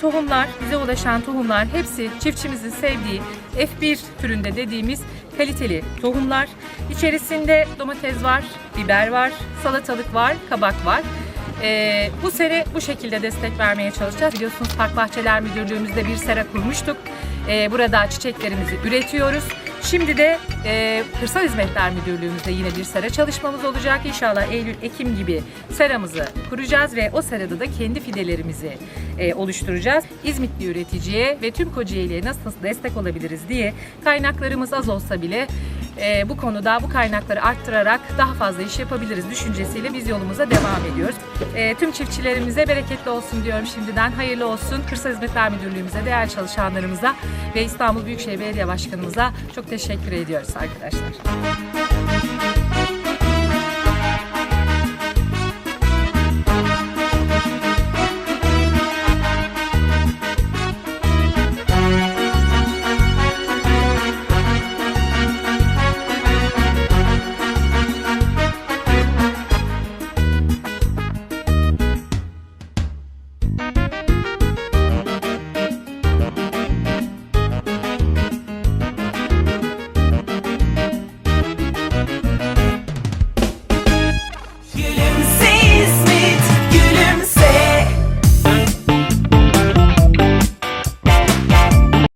tohumlar, bize ulaşan tohumlar hepsi çiftçimizin sevdiği F1 türünde dediğimiz kaliteli tohumlar. İçerisinde domates var, biber var, salatalık var, kabak var. Ee, bu sene bu şekilde destek vermeye çalışacağız. Biliyorsunuz Park Bahçeler Müdürlüğümüzde bir sera kurmuştuk. Ee, burada çiçeklerimizi üretiyoruz. Şimdi de e, Kırsal Hizmetler Müdürlüğümüzde yine bir sera çalışmamız olacak. İnşallah Eylül, Ekim gibi seramızı kuracağız ve o serada da kendi fidelerimizi e, oluşturacağız. İzmitli üreticiye ve tüm Kocaeli'ye nasıl destek olabiliriz diye kaynaklarımız az olsa bile e, bu konuda bu kaynakları arttırarak daha fazla iş yapabiliriz düşüncesiyle biz yolumuza devam ediyoruz. E, tüm çiftçilerimize bereketli olsun diyorum şimdiden. Hayırlı olsun. Kırsal Hizmetler Müdürlüğümüze, değerli çalışanlarımıza ve İstanbul Büyükşehir Belediye Başkanımıza çok teşekkür ediyoruz arkadaşlar.